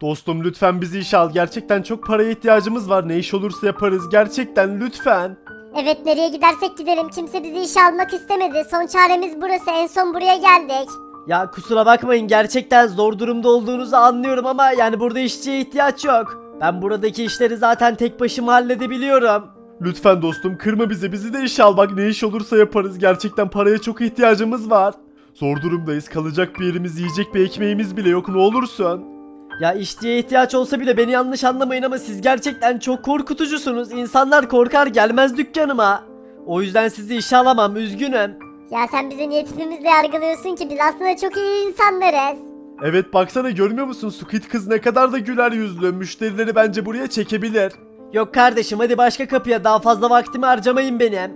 Dostum lütfen bizi işe al. Gerçekten çok paraya ihtiyacımız var. Ne iş olursa yaparız. Gerçekten lütfen. Evet nereye gidersek gidelim kimse bizi işe almak istemedi. Son çaremiz burası en son buraya geldik. Ya kusura bakmayın gerçekten zor durumda olduğunuzu anlıyorum ama yani burada işçiye ihtiyaç yok. Ben buradaki işleri zaten tek başıma halledebiliyorum. Lütfen dostum kırma bizi. Bizi de işe al. Bak ne iş olursa yaparız. Gerçekten paraya çok ihtiyacımız var. Zor durumdayız. Kalacak bir yerimiz, yiyecek bir ekmeğimiz bile yok. Ne olursun. Ya işçiye ihtiyaç olsa bile beni yanlış anlamayın ama siz gerçekten çok korkutucusunuz. İnsanlar korkar gelmez dükkanıma. O yüzden sizi işe alamam üzgünüm. Ya sen bizi niye tipimizle yargılıyorsun ki biz aslında çok iyi insanlarız. Evet baksana görmüyor musun? Squid kız ne kadar da güler yüzlü. Müşterileri bence buraya çekebilir. Yok kardeşim hadi başka kapıya daha fazla vaktimi harcamayın benim.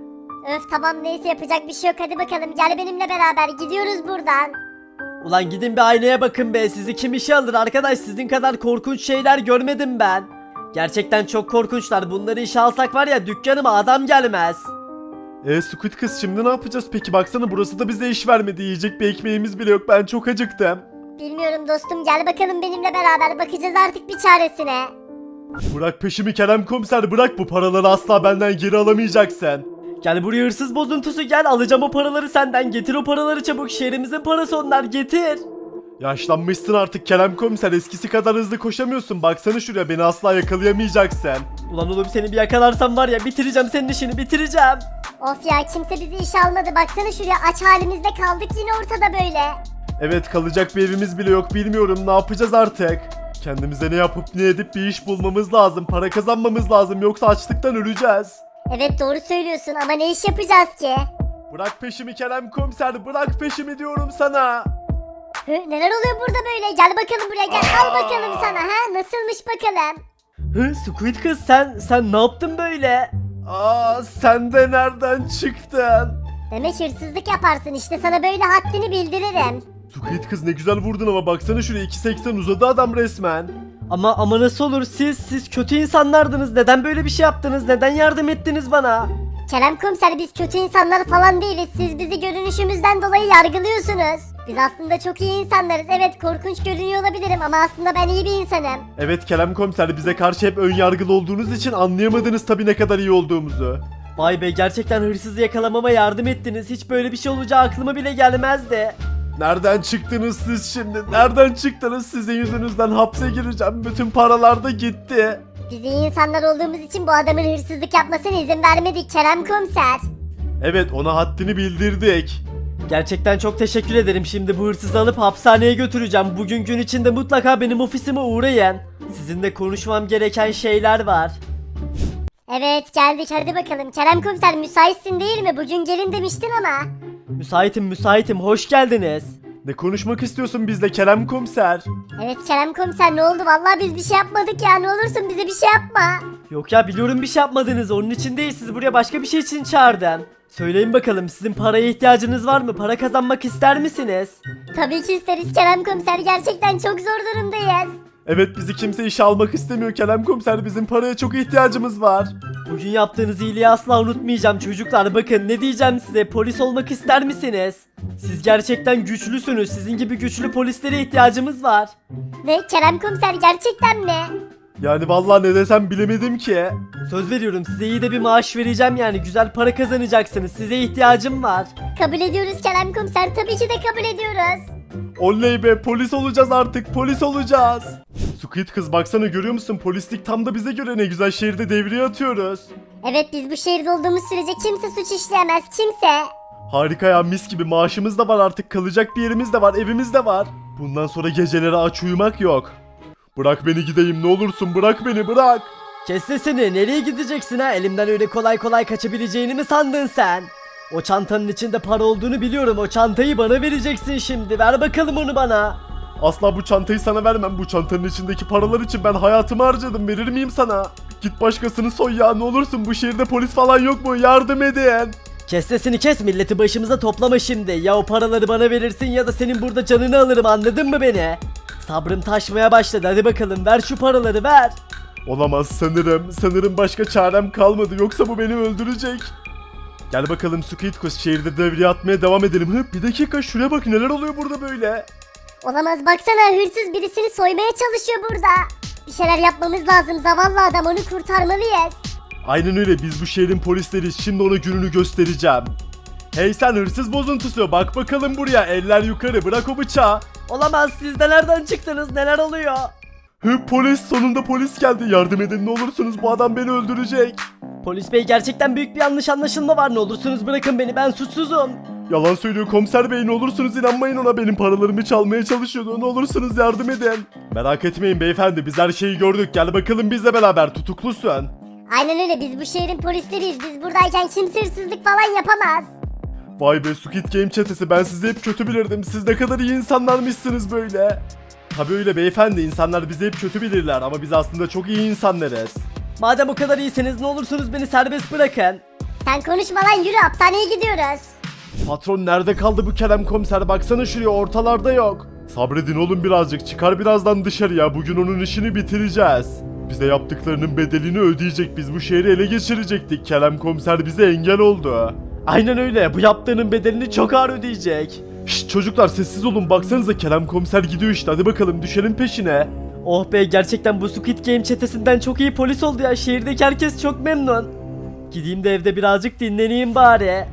Öf tamam neyse yapacak bir şey yok hadi bakalım gel benimle beraber gidiyoruz buradan. Ulan gidin bir aynaya bakın be sizi kim işe alır arkadaş sizin kadar korkunç şeyler görmedim ben. Gerçekten çok korkunçlar bunları işe alsak var ya dükkanıma adam gelmez. E Squid kız şimdi ne yapacağız peki? Baksana burası da bize iş vermedi. Yiyecek bir ekmeğimiz bile yok. Ben çok acıktım. Bilmiyorum dostum gel bakalım benimle beraber bakacağız artık bir çaresine. Bırak peşimi Kerem komiser bırak bu paraları asla benden geri alamayacaksın. Gel buraya hırsız bozuntusu gel alacağım o paraları senden getir o paraları çabuk şehrimizin parası onlar getir. Yaşlanmışsın artık Kerem komiser eskisi kadar hızlı koşamıyorsun. Baksana şuraya beni asla yakalayamayacaksın. Ulan oğlum seni bir yakalarsam var ya bitireceğim senin işini bitireceğim. Of ya kimse bizi işe almadı baksana şuraya aç halimizde kaldık yine ortada böyle. Evet kalacak bir evimiz bile yok bilmiyorum ne yapacağız artık. Kendimize ne yapıp ne edip bir iş bulmamız lazım. Para kazanmamız lazım yoksa açlıktan öleceğiz. Evet doğru söylüyorsun ama ne iş yapacağız ki? Bırak peşimi Kerem komiser bırak peşimi diyorum sana. Hı, neler oluyor burada böyle gel bakalım buraya gel al bakalım sana ha nasılmış bakalım. Hı Squid kız sen sen ne yaptın böyle? Aa sen de nereden çıktın? Demek hırsızlık yaparsın işte sana böyle haddini bildiririm. Squid kız ne güzel vurdun ama baksana şuraya 2.80 uzadı adam resmen. Ama ama nasıl olur siz siz kötü insanlardınız neden böyle bir şey yaptınız neden yardım ettiniz bana? Kerem komiser biz kötü insanlar falan değiliz siz bizi görünüşümüzden dolayı yargılıyorsunuz. Biz aslında çok iyi insanlarız evet korkunç görünüyor olabilirim ama aslında ben iyi bir insanım. Evet Kerem komiser bize karşı hep ön yargılı olduğunuz için anlayamadınız tabii ne kadar iyi olduğumuzu. Vay be gerçekten hırsızı yakalamama yardım ettiniz hiç böyle bir şey olacağı aklıma bile gelmezdi. Nereden çıktınız siz şimdi? Nereden çıktınız? Sizin yüzünüzden hapse gireceğim. Bütün paralar da gitti. Biz iyi insanlar olduğumuz için bu adamın hırsızlık yapmasına izin vermedik Kerem komiser. Evet ona haddini bildirdik. Gerçekten çok teşekkür ederim. Şimdi bu hırsızı alıp hapishaneye götüreceğim. Bugün gün içinde mutlaka benim ofisime uğrayın. Sizinle konuşmam gereken şeyler var. Evet geldik hadi bakalım Kerem komiser müsaitsin değil mi? Bugün gelin demiştin ama. Müsaitim müsaitim hoş geldiniz. Ne konuşmak istiyorsun bizle Kerem komiser? Evet Kerem komiser ne oldu? Vallahi biz bir şey yapmadık ya ne olursun bize bir şey yapma. Yok ya biliyorum bir şey yapmadınız. Onun için değil sizi buraya başka bir şey için çağırdım. Söyleyin bakalım sizin paraya ihtiyacınız var mı? Para kazanmak ister misiniz? Tabii ki isteriz Kerem komiser gerçekten çok zor durumdayız. Evet bizi kimse işe almak istemiyor Kerem komiser. Bizim paraya çok ihtiyacımız var. Bugün yaptığınız iyiliği asla unutmayacağım çocuklar. Bakın ne diyeceğim size. Polis olmak ister misiniz? Siz gerçekten güçlüsünüz. Sizin gibi güçlü polislere ihtiyacımız var. Ne Kerem komiser gerçekten mi? Yani vallahi ne desem bilemedim ki. Söz veriyorum size iyi de bir maaş vereceğim yani. Güzel para kazanacaksınız. Size ihtiyacım var. Kabul ediyoruz Kerem komiser tabii ki de kabul ediyoruz. Oley be polis olacağız artık polis olacağız. Squid kız baksana görüyor musun polislik tam da bize göre ne güzel şehirde devriye atıyoruz. Evet biz bu şehirde olduğumuz sürece kimse suç işleyemez kimse. Harika ya mis gibi maaşımız da var artık kalacak bir yerimiz de var evimiz de var. Bundan sonra geceleri aç uyumak yok. Bırak beni gideyim ne olursun bırak beni bırak. Kes sesini. Nereye gideceksin ha? Elimden öyle kolay kolay kaçabileceğini mi sandın sen? O çantanın içinde para olduğunu biliyorum. O çantayı bana vereceksin şimdi. Ver bakalım onu bana. Asla bu çantayı sana vermem bu çantanın içindeki paralar için ben hayatımı harcadım verir miyim sana? Git başkasını soy ya ne olursun bu şehirde polis falan yok mu yardım edin. Kes sesini kes milleti başımıza toplama şimdi. Ya o paraları bana verirsin ya da senin burada canını alırım anladın mı beni? Sabrım taşmaya başladı hadi bakalım ver şu paraları ver. Olamaz sanırım. Sanırım başka çarem kalmadı. Yoksa bu beni öldürecek. Gel bakalım Squid Kız şehirde devriye atmaya devam edelim. Hı, bir dakika şuraya bak neler oluyor burada böyle. Olamaz baksana hırsız birisini soymaya çalışıyor burada. Bir şeyler yapmamız lazım zavallı adam onu kurtarmalıyız. Aynen öyle biz bu şehrin polisleriyiz şimdi ona gününü göstereceğim. Hey sen hırsız bozuntusu bak bakalım buraya eller yukarı bırak o bıçağı. Olamaz siz de nereden çıktınız neler oluyor? Hı polis sonunda polis geldi yardım edin ne olursunuz bu adam beni öldürecek. Polis bey gerçekten büyük bir yanlış anlaşılma var ne olursunuz bırakın beni ben suçsuzum. Yalan söylüyor komiser bey ne olursunuz inanmayın ona benim paralarımı çalmaya çalışıyordu ne olursunuz yardım edin. Merak etmeyin beyefendi biz her şeyi gördük gel bakalım bizle beraber tutuklusun. Aynen öyle biz bu şehrin polisleriyiz. Biz buradayken kimse hırsızlık falan yapamaz. Vay be Squid Game çetesi ben sizi hep kötü bilirdim siz ne kadar iyi insanlarmışsınız böyle. Tabii öyle beyefendi insanlar bizi hep kötü bilirler ama biz aslında çok iyi insanlarız. Madem o kadar iyisiniz ne olursunuz beni serbest bırakın. Sen konuşma lan yürü hapishaneye gidiyoruz. Patron nerede kaldı bu Kerem komiser baksana şuraya ortalarda yok. Sabredin oğlum birazcık çıkar birazdan dışarıya bugün onun işini bitireceğiz. Bize yaptıklarının bedelini ödeyecek biz bu şehri ele geçirecektik Kerem komiser bize engel oldu. Aynen öyle bu yaptığının bedelini çok ağır ödeyecek. Şşt çocuklar sessiz olun baksanıza Kerem komiser gidiyor işte hadi bakalım düşelim peşine. Oh be gerçekten bu Squid Game çetesinden çok iyi polis oldu ya şehirdeki herkes çok memnun. Gideyim de evde birazcık dinleneyim bari.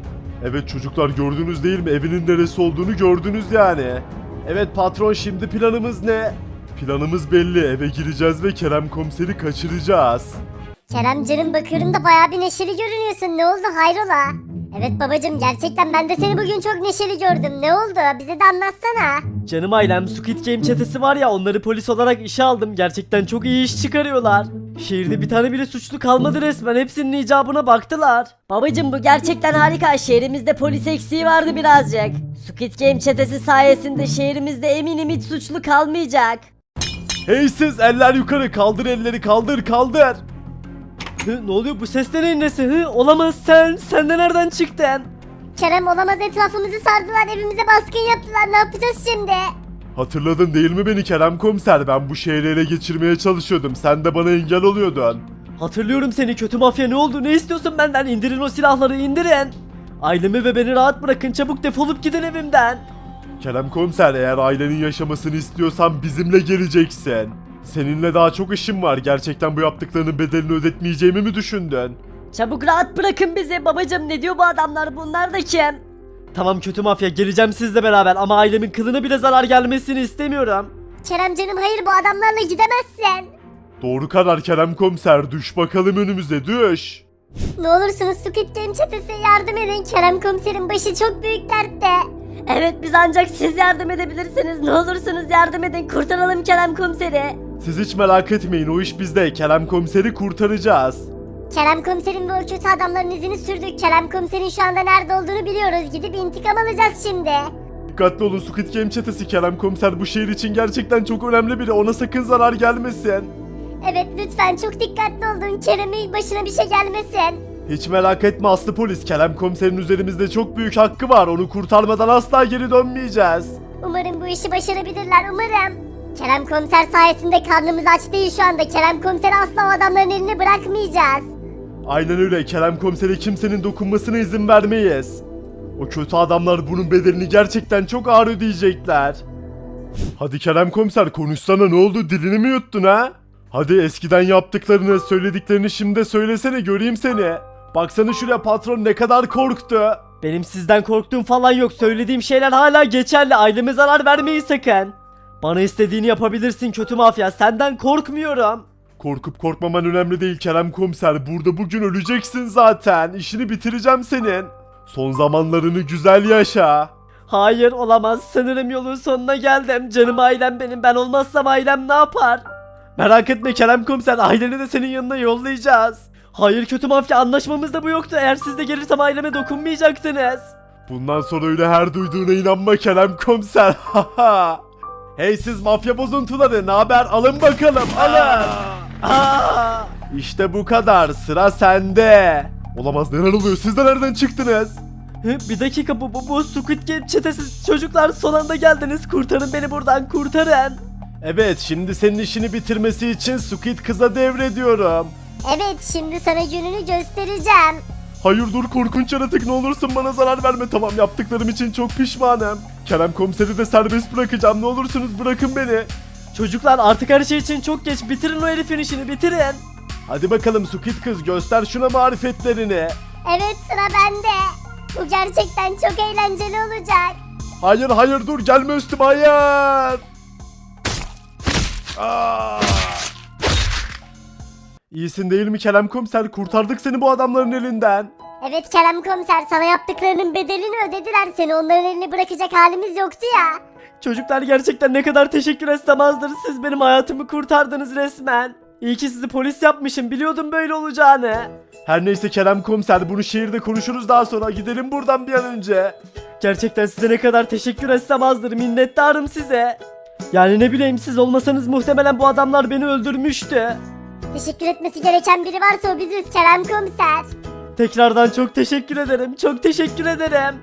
Evet çocuklar gördünüz değil mi evinin neresi olduğunu gördünüz yani. Evet patron şimdi planımız ne? Planımız belli eve gireceğiz ve Kerem komiseri kaçıracağız. Kerem canım bakıyorum da bayağı bir neşeli görünüyorsun. Ne oldu hayrola? Evet babacım gerçekten ben de seni bugün çok neşeli gördüm. Ne oldu? Bize de anlatsana. Canım ailem Squid Game çetesi var ya onları polis olarak işe aldım. Gerçekten çok iyi iş çıkarıyorlar. Şehirde bir tane bile suçlu kalmadı resmen. Hepsinin icabına baktılar. Babacım bu gerçekten harika. Şehrimizde polis eksiği vardı birazcık. Squid Game çetesi sayesinde şehrimizde eminim hiç suçlu kalmayacak. Hey siz eller yukarı kaldır elleri kaldır kaldır. Hı, ne oluyor bu ses de neyin nesi? Hı, olamaz sen. Sen de nereden çıktın? Kerem olamaz etrafımızı sardılar. Evimize baskın yaptılar. Ne yapacağız şimdi? Hatırladın değil mi beni Kerem komiser ben bu şehri ele geçirmeye çalışıyordum sen de bana engel oluyordun. Hatırlıyorum seni kötü mafya ne oldu? Ne istiyorsun benden? İndirin o silahları indirin. Ailemi ve beni rahat bırakın. Çabuk defolup gidin evimden. Kerem komiser eğer ailenin yaşamasını istiyorsan bizimle geleceksin. Seninle daha çok işim var gerçekten bu yaptıklarının bedelini ödetmeyeceğimi mi düşündün? Çabuk rahat bırakın bizi. Babacım ne diyor bu adamlar? Bunlar da kim? Tamam kötü mafya geleceğim sizle beraber ama ailemin kılına bile zarar gelmesini istemiyorum. Kerem canım hayır bu adamlarla gidemezsin. Doğru karar Kerem komiser düş bakalım önümüze düş. Ne olursunuz Squid Game çetesi yardım edin. Kerem komiserin başı çok büyük dertte. Evet biz ancak siz yardım edebilirsiniz. Ne olursunuz yardım edin. Kurtaralım Kerem komiseri. Siz hiç merak etmeyin o iş bizde Kerem komiseri kurtaracağız. Kerem komiserin ve o kötü adamların izini sürdük. Kerem komiserin şu anda nerede olduğunu biliyoruz. Gidip intikam alacağız şimdi. Dikkatli olun Squid Game çetesi Kerem komiser bu şehir için gerçekten çok önemli biri ona sakın zarar gelmesin. Evet lütfen çok dikkatli olun. Kerem'in başına bir şey gelmesin. Hiç merak etme Aslı polis Kerem komiserin üzerimizde çok büyük hakkı var onu kurtarmadan asla geri dönmeyeceğiz. Umarım bu işi başarabilirler umarım. Kerem komiser sayesinde karnımız aç değil şu anda. Kerem komiser asla o adamların eline bırakmayacağız. Aynen öyle Kerem komisere kimsenin dokunmasına izin vermeyiz. O kötü adamlar bunun bedelini gerçekten çok ağır ödeyecekler. Hadi Kerem komiser konuşsana ne oldu dilini mi yuttun ha? Hadi eskiden yaptıklarını söylediklerini şimdi de söylesene göreyim seni. Baksana şuraya patron ne kadar korktu. Benim sizden korktuğum falan yok. Söylediğim şeyler hala geçerli. Aileme zarar vermeyin sakın. Bana istediğini yapabilirsin kötü mafya. Senden korkmuyorum. Korkup korkmaman önemli değil Kerem komiser. Burada bugün öleceksin zaten. İşini bitireceğim senin. Son zamanlarını güzel yaşa. Hayır olamaz. Sanırım yolun sonuna geldim. Canım ailem benim. Ben olmazsam ailem ne yapar? Merak etme Kerem komiser. Aileni de senin yanına yollayacağız. Hayır kötü mafya anlaşmamızda bu yoktu. Eğer siz de gelirsem aileme dokunmayacaksınız. Bundan sonra öyle her duyduğuna inanma Kerem komiser. Hey siz mafya bozuntuları ne haber alın bakalım alın. Aa! İşte bu kadar sıra sende. Olamaz neler oluyor siz de nereden çıktınız? Hı, Bir dakika bu, bu, bu Squid Game çetesi çocuklar son anda geldiniz. Kurtarın beni buradan kurtarın. Evet şimdi senin işini bitirmesi için Squid kıza devrediyorum. Evet şimdi sana gününü göstereceğim. Hayır dur korkunç yaratık ne olursun bana zarar verme tamam yaptıklarım için çok pişmanım. Kerem komiseri de serbest bırakacağım ne olursunuz bırakın beni. Çocuklar artık her şey için çok geç. Bitirin o herifin işini bitirin. Hadi bakalım Sukit kız göster şuna marifetlerini. Evet sıra bende. Bu gerçekten çok eğlenceli olacak. Hayır hayır dur gelme üstüme hayır. Aa! İyisin değil mi Kerem komiser kurtardık seni bu adamların elinden. Evet Kerem komiser sana yaptıklarının bedelini ödediler seni onların elini bırakacak halimiz yoktu ya. Çocuklar gerçekten ne kadar teşekkür etsem azdır. Siz benim hayatımı kurtardınız resmen. İyi ki sizi polis yapmışım. Biliyordum böyle olacağını. Her neyse Kerem komiser bunu şehirde konuşuruz daha sonra gidelim buradan bir an önce. Gerçekten size ne kadar teşekkür etsem azdır. Minnettarım size. Yani ne bileyim siz olmasanız muhtemelen bu adamlar beni öldürmüştü. Teşekkür etmesi gereken biri varsa o biziz Kerem komiser. Tekrardan çok teşekkür ederim. Çok teşekkür ederim.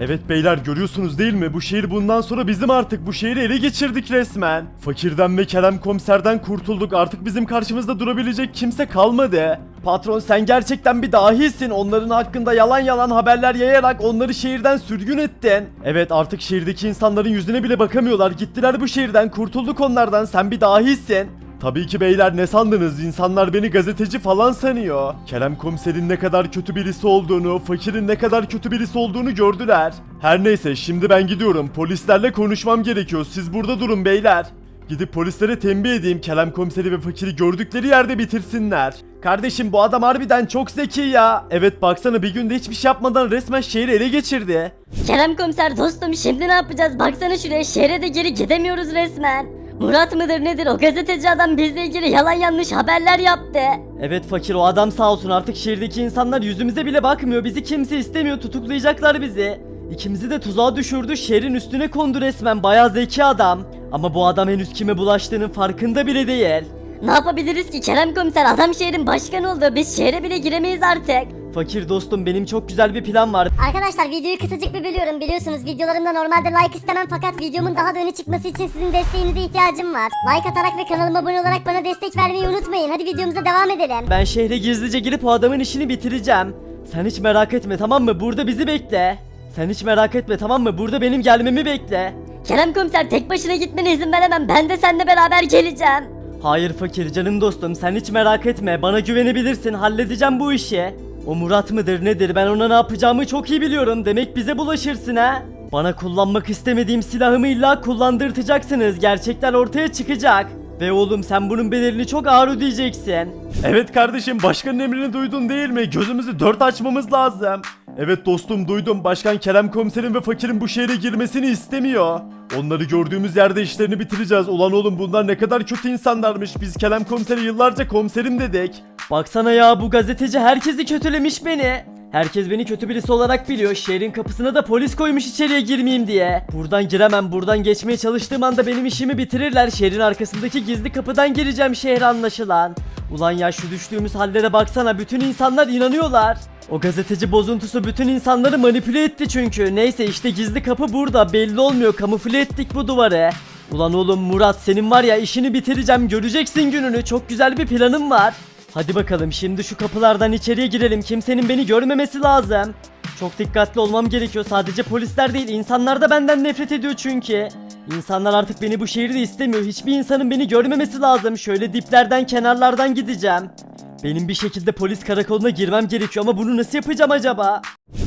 Evet beyler görüyorsunuz değil mi? Bu şehir bundan sonra bizim artık. Bu şehri ele geçirdik resmen. Fakirden ve Kerem komiserden kurtulduk. Artık bizim karşımızda durabilecek kimse kalmadı. Patron sen gerçekten bir dahisin. Onların hakkında yalan yalan haberler yayarak onları şehirden sürgün ettin. Evet artık şehirdeki insanların yüzüne bile bakamıyorlar. Gittiler bu şehirden. Kurtulduk onlardan. Sen bir dahisin. Tabii ki beyler ne sandınız? İnsanlar beni gazeteci falan sanıyor. Kerem komiserin ne kadar kötü birisi olduğunu, fakirin ne kadar kötü birisi olduğunu gördüler. Her neyse şimdi ben gidiyorum. Polislerle konuşmam gerekiyor. Siz burada durun beyler. Gidip polislere tembih edeyim Kerem komiseri ve fakiri gördükleri yerde bitirsinler. Kardeşim bu adam harbiden çok zeki ya. Evet baksana bir günde hiçbir şey yapmadan resmen şehri ele geçirdi. Kerem komiser dostum şimdi ne yapacağız? Baksana şuraya şehre de geri gidemiyoruz resmen. Murat mıdır nedir o gazeteci adam bizle ilgili yalan yanlış haberler yaptı. Evet fakir o adam sağ olsun artık şehirdeki insanlar yüzümüze bile bakmıyor. Bizi kimse istemiyor tutuklayacaklar bizi. İkimizi de tuzağa düşürdü şehrin üstüne kondu resmen bayağı zeki adam. Ama bu adam henüz kime bulaştığının farkında bile değil. Ne yapabiliriz ki Kerem komiser adam şehrin başkanı oldu biz şehre bile giremeyiz artık. Fakir dostum benim çok güzel bir plan var. Arkadaşlar videoyu kısacık bir bölüyorum biliyorsunuz videolarımda normalde like istemem fakat videomun daha da öne çıkması için sizin desteğinize ihtiyacım var. Like atarak ve kanalıma abone olarak bana destek vermeyi unutmayın hadi videomuza devam edelim. Ben şehre gizlice girip o adamın işini bitireceğim. Sen hiç merak etme tamam mı? Burada bizi bekle. Sen hiç merak etme tamam mı? Burada benim gelmemi bekle. Kerem komiser tek başına gitmene izin veremem ben de seninle beraber geleceğim. Hayır fakir canım dostum sen hiç merak etme. Bana güvenebilirsin halledeceğim bu işi. O Murat mıdır nedir ben ona ne yapacağımı çok iyi biliyorum. Demek bize bulaşırsın ha. Bana kullanmak istemediğim silahımı illa kullandırtacaksınız. Gerçekler ortaya çıkacak. Ve oğlum sen bunun bedelini çok ağır ödeyeceksin. Evet kardeşim başkanın emrini duydun değil mi? Gözümüzü dört açmamız lazım. Evet dostum duydum. Başkan Kerem komiserin ve fakirin bu şehre girmesini istemiyor. Onları gördüğümüz yerde işlerini bitireceğiz. Ulan oğlum bunlar ne kadar kötü insanlarmış. Biz Kerem komiseri yıllarca komiserim dedik. Baksana ya bu gazeteci herkesi kötülemiş beni. Herkes beni kötü birisi olarak biliyor. Şehrin kapısına da polis koymuş içeriye girmeyeyim diye. Buradan giremem. Buradan geçmeye çalıştığım anda benim işimi bitirirler. Şehrin arkasındaki gizli kapıdan gireceğim şehre anlaşılan. Ulan ya şu düştüğümüz hallere baksana. Bütün insanlar inanıyorlar. O gazeteci bozuntusu bütün insanları manipüle etti çünkü. Neyse işte gizli kapı burada. Belli olmuyor. Kamufle ettik bu duvarı. Ulan oğlum Murat senin var ya işini bitireceğim. Göreceksin gününü. Çok güzel bir planım var. Hadi bakalım şimdi şu kapılardan içeriye girelim. Kimsenin beni görmemesi lazım. Çok dikkatli olmam gerekiyor. Sadece polisler değil, insanlar da benden nefret ediyor çünkü. İnsanlar artık beni bu şehirde istemiyor. Hiçbir insanın beni görmemesi lazım. Şöyle diplerden, kenarlardan gideceğim. Benim bir şekilde polis karakoluna girmem gerekiyor ama bunu nasıl yapacağım acaba?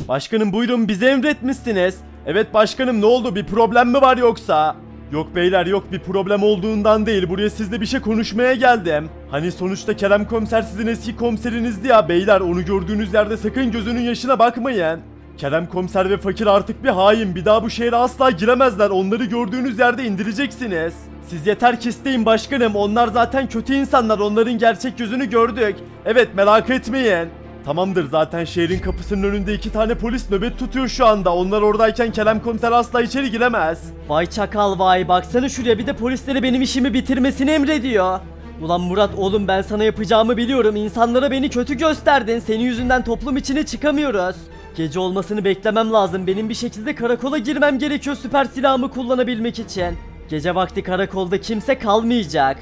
Başkanım buyurun bize emretmişsiniz. Evet başkanım ne oldu bir problem mi var yoksa? Yok beyler yok bir problem olduğundan değil buraya sizle bir şey konuşmaya geldim. Hani sonuçta Kerem komiser sizin eski komiserinizdi ya beyler onu gördüğünüz yerde sakın gözünün yaşına bakmayın. Kerem komiser ve fakir artık bir hain bir daha bu şehre asla giremezler onları gördüğünüz yerde indireceksiniz. Siz yeter ki isteyin başkanım onlar zaten kötü insanlar onların gerçek yüzünü gördük. Evet merak etmeyin. Tamamdır zaten şehrin kapısının önünde iki tane polis nöbet tutuyor şu anda. Onlar oradayken Kerem komiser asla içeri giremez. Vay çakal vay baksana şuraya bir de polislere benim işimi bitirmesini emrediyor. Ulan Murat oğlum ben sana yapacağımı biliyorum. İnsanlara beni kötü gösterdin. Senin yüzünden toplum içine çıkamıyoruz. Gece olmasını beklemem lazım. Benim bir şekilde karakola girmem gerekiyor süper silahımı kullanabilmek için. Gece vakti karakolda kimse kalmayacak.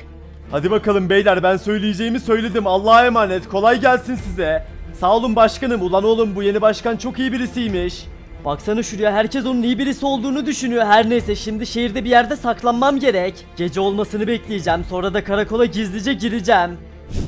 Hadi bakalım beyler ben söyleyeceğimi söyledim. Allah'a emanet kolay gelsin size. Sağ olun başkanım. Ulan oğlum bu yeni başkan çok iyi birisiymiş. Baksana şuraya herkes onun iyi birisi olduğunu düşünüyor. Her neyse şimdi şehirde bir yerde saklanmam gerek. Gece olmasını bekleyeceğim. Sonra da karakola gizlice gireceğim.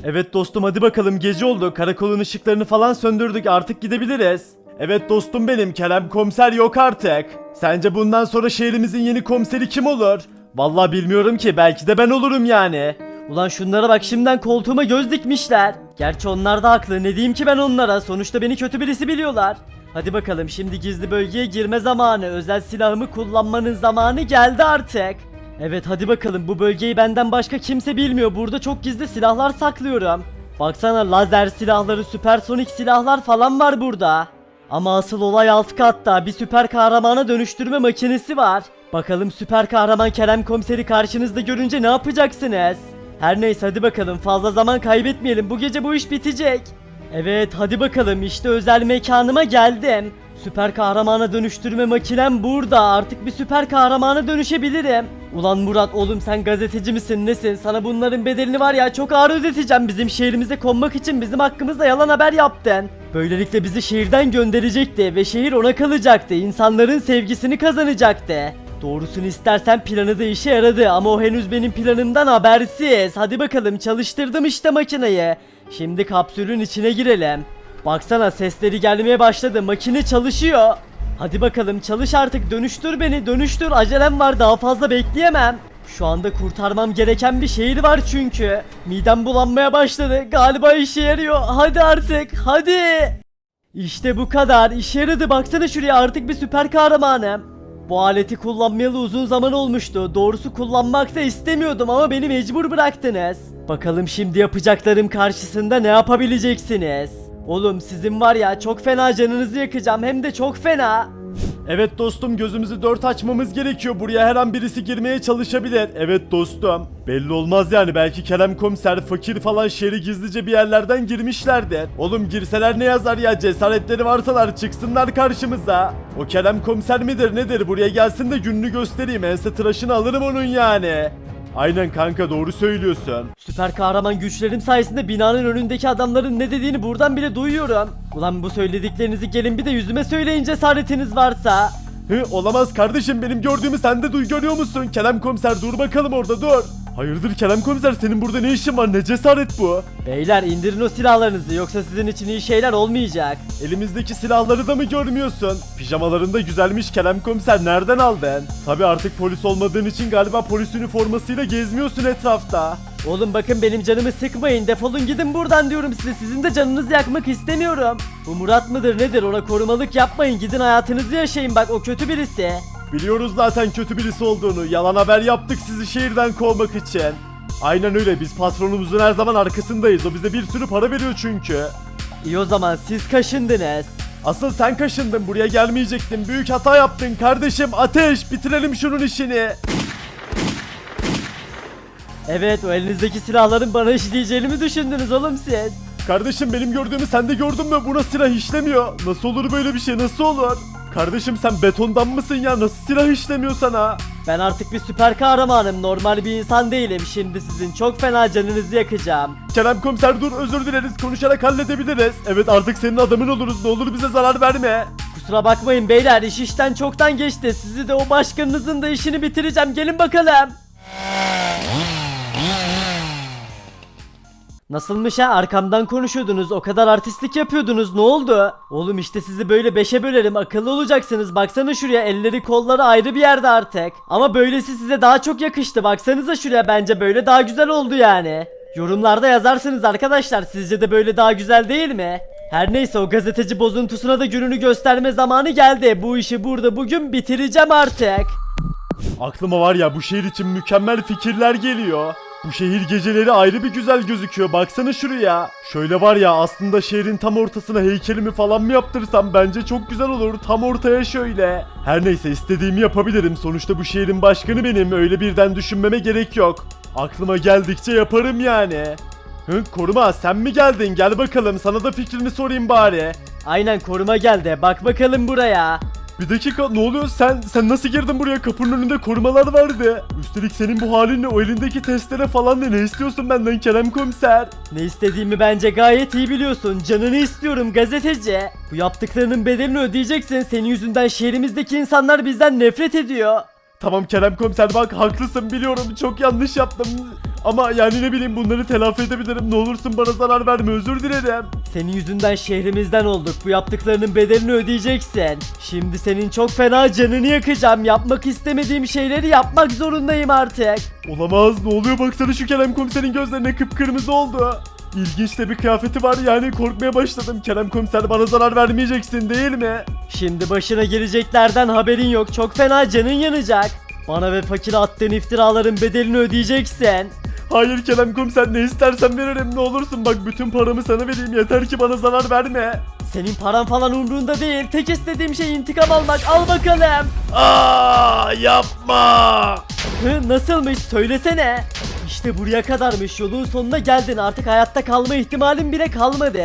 Evet dostum hadi bakalım gece oldu. Karakolun ışıklarını falan söndürdük. Artık gidebiliriz. Evet dostum benim Kerem komiser yok artık. Sence bundan sonra şehrimizin yeni komiseri kim olur? Vallahi bilmiyorum ki belki de ben olurum yani. Ulan şunlara bak şimdiden koltuğuma göz dikmişler. Gerçi onlar da haklı ne diyeyim ki ben onlara sonuçta beni kötü birisi biliyorlar. Hadi bakalım şimdi gizli bölgeye girme zamanı özel silahımı kullanmanın zamanı geldi artık. Evet hadi bakalım bu bölgeyi benden başka kimse bilmiyor burada çok gizli silahlar saklıyorum. Baksana lazer silahları süpersonik silahlar falan var burada. Ama asıl olay alt katta bir süper kahramana dönüştürme makinesi var. Bakalım süper kahraman Kerem komiseri karşınızda görünce ne yapacaksınız? Her neyse hadi bakalım fazla zaman kaybetmeyelim bu gece bu iş bitecek. Evet hadi bakalım işte özel mekanıma geldim. Süper kahramana dönüştürme makinem burada artık bir süper kahramana dönüşebilirim. Ulan Murat oğlum sen gazeteci misin nesin sana bunların bedelini var ya çok ağır ödeteceğim bizim şehrimize konmak için bizim hakkımızda yalan haber yaptın. Böylelikle bizi şehirden gönderecekti ve şehir ona kalacaktı insanların sevgisini kazanacaktı. Doğrusunu istersen planı da işe yaradı ama o henüz benim planımdan habersiz. Hadi bakalım çalıştırdım işte makineyi. Şimdi kapsülün içine girelim. Baksana sesleri gelmeye başladı makine çalışıyor. Hadi bakalım çalış artık dönüştür beni dönüştür acelem var daha fazla bekleyemem. Şu anda kurtarmam gereken bir şehir var çünkü. Midem bulanmaya başladı galiba işe yarıyor hadi artık hadi. İşte bu kadar işe yaradı baksana şuraya artık bir süper kahramanım. Bu aleti kullanmayalı uzun zaman olmuştu. Doğrusu kullanmak da istemiyordum ama beni mecbur bıraktınız. Bakalım şimdi yapacaklarım karşısında ne yapabileceksiniz? Oğlum sizin var ya çok fena canınızı yakacağım hem de çok fena. Evet dostum gözümüzü dört açmamız gerekiyor. Buraya her an birisi girmeye çalışabilir. Evet dostum. Belli olmaz yani belki Kerem komiser fakir falan şehri gizlice bir yerlerden girmişlerdir. Oğlum girseler ne yazar ya cesaretleri varsalar çıksınlar karşımıza. O Kerem komiser midir nedir buraya gelsin de gününü göstereyim ense tıraşını alırım onun yani. Aynen kanka doğru söylüyorsun. Süper kahraman güçlerim sayesinde binanın önündeki adamların ne dediğini buradan bile duyuyorum. Ulan bu söylediklerinizi gelin bir de yüzüme söyleyin cesaretiniz varsa. Hı, olamaz kardeşim benim gördüğümü sen de duy görüyor musun? Kerem komiser dur bakalım orada dur. Hayırdır Kerem komiser senin burada ne işin var ne cesaret bu? Beyler indirin o silahlarınızı yoksa sizin için iyi şeyler olmayacak. Elimizdeki silahları da mı görmüyorsun? Pijamaların da güzelmiş Kerem komiser nereden aldın? Tabi artık polis olmadığın için galiba polis üniformasıyla gezmiyorsun etrafta. Oğlum bakın benim canımı sıkmayın defolun gidin buradan diyorum size sizin de canınızı yakmak istemiyorum. Bu Murat mıdır nedir ona korumalık yapmayın gidin hayatınızı yaşayın bak o kötü birisi. Biliyoruz zaten kötü birisi olduğunu. Yalan haber yaptık sizi şehirden kovmak için. Aynen öyle biz patronumuzun her zaman arkasındayız. O bize bir sürü para veriyor çünkü. İyi o zaman siz kaşındınız. Asıl sen kaşındın buraya gelmeyecektin. Büyük hata yaptın kardeşim. Ateş bitirelim şunun işini. Evet o elinizdeki silahların bana işleyeceğini mi düşündünüz oğlum siz? Kardeşim benim gördüğümü sen de gördün mü? Buna silah işlemiyor. Nasıl olur böyle bir şey? Nasıl olur? Kardeşim sen betondan mısın ya? Nasıl silah işlemiyor sana? Ben artık bir süper kahramanım normal bir insan değilim şimdi sizin çok fena canınızı yakacağım. Kerem komiser dur özür dileriz. Konuşarak halledebiliriz. Evet artık senin adamın oluruz. Ne olur bize zarar verme. Kusura bakmayın beyler iş işten çoktan geçti sizi de o başkanınızın da işini bitireceğim gelin bakalım. Nasılmış ha arkamdan konuşuyordunuz o kadar artistlik yapıyordunuz ne oldu? Oğlum işte sizi böyle beşe bölerim akıllı olacaksınız baksana şuraya elleri kolları ayrı bir yerde artık. Ama böylesi size daha çok yakıştı baksanıza şuraya bence böyle daha güzel oldu yani. Yorumlarda yazarsınız arkadaşlar sizce de böyle daha güzel değil mi? Her neyse o gazeteci bozuntusuna da gününü gösterme zamanı geldi. Bu işi burada bugün bitireceğim artık. Aklıma var ya bu şehir için mükemmel fikirler geliyor. Bu şehir geceleri ayrı bir güzel gözüküyor. Baksana şuraya. Şöyle var ya aslında şehrin tam ortasına heykelimi falan mı yaptırsam bence çok güzel olur. Tam ortaya şöyle. Her neyse istediğimi yapabilirim. Sonuçta bu şehrin başkanı benim. Öyle birden düşünmeme gerek yok. Aklıma geldikçe yaparım yani. Hı, koruma sen mi geldin? Gel bakalım sana da fikrini sorayım bari. Aynen koruma geldi. Bak bakalım buraya. Bir dakika ne oluyor sen sen nasıl girdin buraya kapının önünde korumalar vardı. Üstelik senin bu halinle o elindeki testere falan ne ne istiyorsun benden Kerem komiser? Ne istediğimi bence gayet iyi biliyorsun. Canını istiyorum gazeteci. Bu yaptıklarının bedelini ödeyeceksin. Senin yüzünden şehrimizdeki insanlar bizden nefret ediyor. Tamam Kerem komiser bak haklısın biliyorum çok yanlış yaptım. Ama yani ne bileyim bunları telafi edebilirim ne olursun bana zarar verme özür dilerim. Senin yüzünden şehrimizden olduk. Bu yaptıklarının bedelini ödeyeceksin. Şimdi senin çok fena canını yakacağım. Yapmak istemediğim şeyleri yapmak zorundayım artık. Olamaz ne oluyor baksana şu Kerem komiserin gözlerine kıpkırmızı oldu. İlginç de bir kıyafeti var yani korkmaya başladım. Kerem komiser bana zarar vermeyeceksin değil mi? Şimdi başına geleceklerden haberin yok. Çok fena canın yanacak. Bana ve fakire attığın iftiraların bedelini ödeyeceksin. Hayır Kerem komiser ne istersen veririm ne olursun bak bütün paramı sana vereyim yeter ki bana zarar verme. Senin paran falan umrunda değil. Tek istediğim şey intikam almak. Al bakalım. Aa yapma. Hı, nasılmış söylesene. İşte buraya kadarmış yolun sonuna geldin artık hayatta kalma ihtimalin bile kalmadı.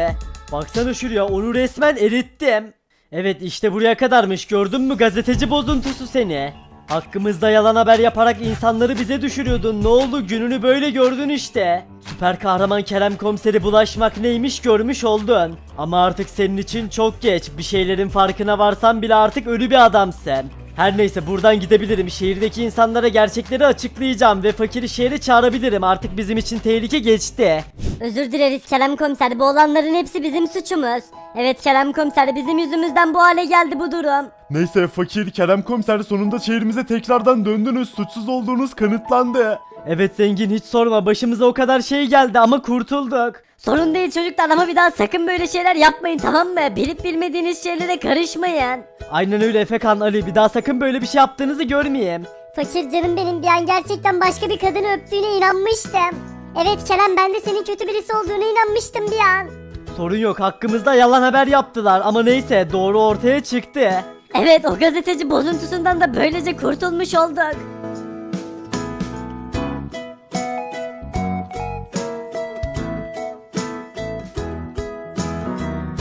Baksana şuraya onu resmen erittim. Evet işte buraya kadarmış gördün mü gazeteci bozuntusu seni. Hakkımızda yalan haber yaparak insanları bize düşürüyordun. Ne oldu gününü böyle gördün işte. Süper kahraman Kerem komiseri bulaşmak neymiş görmüş oldun. Ama artık senin için çok geç. Bir şeylerin farkına varsan bile artık ölü bir adamsın. Her neyse buradan gidebilirim. Şehirdeki insanlara gerçekleri açıklayacağım ve fakiri şehre çağırabilirim. Artık bizim için tehlike geçti. Özür dileriz Kerem komiser bu olanların hepsi bizim suçumuz. Evet Kerem komiser bizim yüzümüzden bu hale geldi bu durum. Neyse fakir Kerem komiser sonunda şehrimize tekrardan döndünüz suçsuz olduğunuz kanıtlandı. Evet zengin hiç sorma başımıza o kadar şey geldi ama kurtulduk. Sorun değil çocuklar ama bir daha sakın böyle şeyler yapmayın tamam mı? Bilip bilmediğiniz şeylere karışmayın. Aynen öyle Efekan Ali bir daha sakın böyle bir şey yaptığınızı görmeyeyim. Fakir canım benim bir an gerçekten başka bir kadını öptüğüne inanmıştım. Evet Kerem ben de senin kötü birisi olduğuna inanmıştım bir an. Sorun yok hakkımızda yalan haber yaptılar ama neyse doğru ortaya çıktı. Evet o gazeteci bozuntusundan da böylece kurtulmuş olduk.